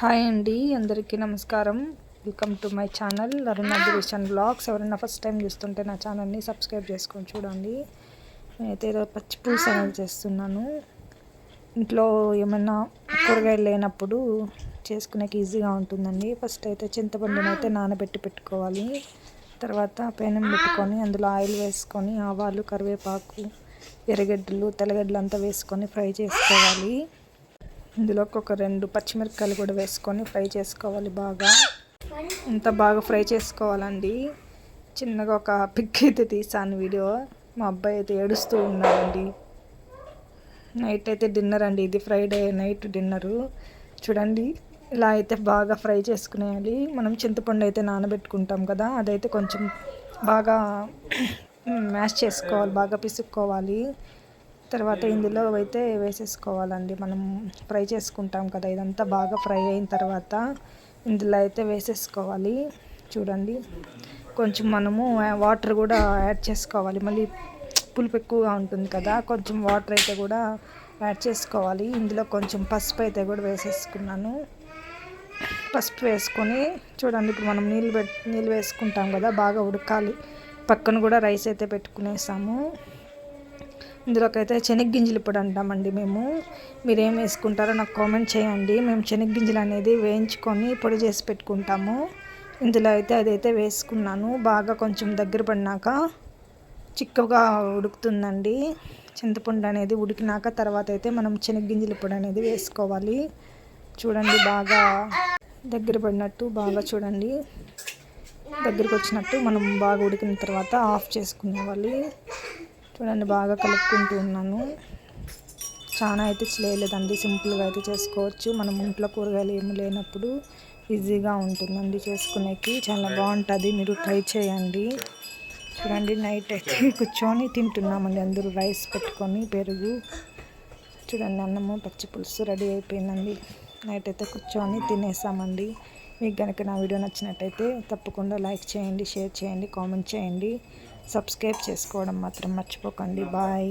Hi అండి అందరికీ నమస్కారం. Welcome to my channel Aruna Girishan vlogs. ఎవరైనా ఫస్ట్ టైం చూస్తుంటే నా ఛానల్ని సబ్స్క్రైబ్ చేసుకొని చూడండి. నేనైతే ఏదో పచ్చి పులుసు అనేది చేస్తున్నాను. ఇంట్లో ఏమైనా కూరగాయలు లేనప్పుడు చేసుకునేకి ఈజీగా ఉంటుందండి. ఫస్ట్ అయితే చింతపండుని అయితే నానబెట్టి పెట్టుకోవాలి. తర్వాత పెనం పెట్టుకొని అందులో ఆయిల్ వేసుకొని ఆవాలు కరివేపాకు ఎర్రగడ్డలు తెల్లగడ్డలు అంతా వేసుకొని ఫ్రై చేసుకోవాలి. ఇందులోకి ఒక రెండు పచ్చిమిరపకాయలు కూడా వేసుకొని ఫ్రై చేసుకోవాలి బాగా. ఇంత బాగా ఫ్రై చేసుకోవాలండి. చిన్నగా ఒక పిక్ అయితే తీసాను వీడియో. మా అబ్బాయి అయితే ఏడుస్తూ ఉన్నాడండి. నైట్ అయితే డిన్నర్ అండి ఇది ఫ్రైడే నైట్ డిన్నరు చూడండి ఇలా అయితే బాగా ఫ్రై చేసుకునేయాలి. మనం చింతపండు అయితే నానబెట్టుకుంటాం కదా అదైతే కొంచెం బాగా మ్యాష్ చేసుకోవాలి బాగా పిసుక్కోవాలి. తర్వాత ఇందులో అయితే వేసేసుకోవాలండి. మనం ఫ్రై చేసుకుంటాం కదా ఇదంతా బాగా ఫ్రై అయిన తర్వాత ఇందులో అయితే వేసేసుకోవాలి. చూడండి కొంచెం మనము వాటర్ కూడా యాడ్ చేసుకోవాలి. మళ్ళీ పులుపు ఎక్కువగా ఉంటుంది కదా కొంచెం వాటర్ అయితే కూడా యాడ్ చేసుకోవాలి. ఇందులో కొంచెం పసుపు అయితే కూడా వేసేసుకున్నాను. పసుపు వేసుకొని చూడండి ఇప్పుడు మనం నీళ్ళు పెట్ నీళ్ళు వేసుకుంటాం కదా బాగా ఉడకాలి. పక్కన కూడా రైస్ అయితే పెట్టుకునేసాము. ఇందులోకైతే శనగ్గింజలు ఇప్పుడు అంటామండి మేము. మీరు ఏం వేసుకుంటారో నాకు కామెంట్ చేయండి. మేము శనగ్గింజలు అనేది వేయించుకొని పొడి చేసి పెట్టుకుంటాము. ఇందులో అయితే అదైతే వేసుకున్నాను. బాగా కొంచెం దగ్గర పడినాక చిక్కగా ఉడుకుతుందండి. చింతపండు అనేది ఉడికినాక తర్వాత అయితే మనం శనగ్గింజల పొడి అనేది వేసుకోవాలి. చూడండి బాగా దగ్గర పడినట్టు బాగా చూడండి. దగ్గరికి వచ్చినట్టు మనం బాగా ఉడికిన తర్వాత ఆఫ్ చేసుకునేవాలి. చూడండి బాగా కలుపుకుంటూ ఉన్నాను. చాలా అయితే చేయలేదండి. సింపుల్గా అయితే చేసుకోవచ్చు. మనం ఇంట్లో కూరగాయలు ఏమి లేనప్పుడు ఈజీగా ఉంటుందండి చేసుకునేకి. చాలా బాగుంటుంది. మీరు ట్రై చేయండి. చూడండి నైట్ అయితే కూర్చొని తింటున్నామండి. అందరూ రైస్ పెట్టుకొని పెరుగు. చూడండి అన్నము పచ్చి పులుసు రెడీ అయిపోయిందండి. నైట్ అయితే కూర్చొని తినేసామండి. మీకు కనుక నా వీడియో నచ్చినట్టయితే తప్పకుండా లైక్ చేయండి షేర్ చేయండి కామెంట్ చేయండి. సబ్స్క్రైబ్ చేసుకోవడం మాత్రం మర్చిపోకండి. బాయ్.